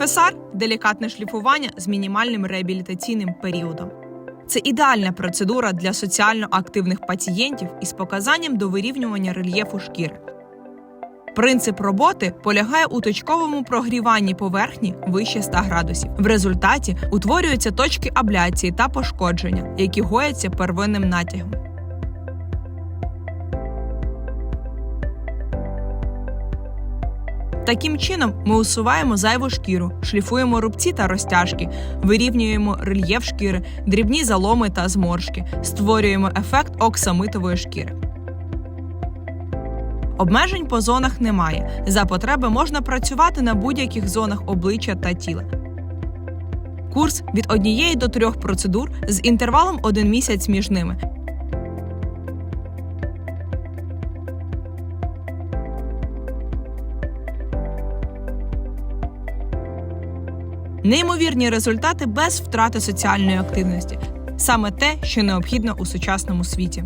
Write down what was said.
ФСР делікатне шліфування з мінімальним реабілітаційним періодом. Це ідеальна процедура для соціально активних пацієнтів із показанням до вирівнювання рельєфу шкіри. Принцип роботи полягає у точковому прогріванні поверхні вище 100 градусів. В результаті утворюються точки абляції та пошкодження, які гояться первинним натягом. Таким чином, ми усуваємо зайву шкіру, шліфуємо рубці та розтяжки, вирівнюємо рельєф шкіри, дрібні заломи та зморшки, створюємо ефект оксамитової шкіри. Обмежень по зонах немає. За потреби можна працювати на будь-яких зонах обличчя та тіла. Курс від однієї до трьох процедур з інтервалом один місяць між ними. Неймовірні результати без втрати соціальної активності саме те, що необхідно у сучасному світі.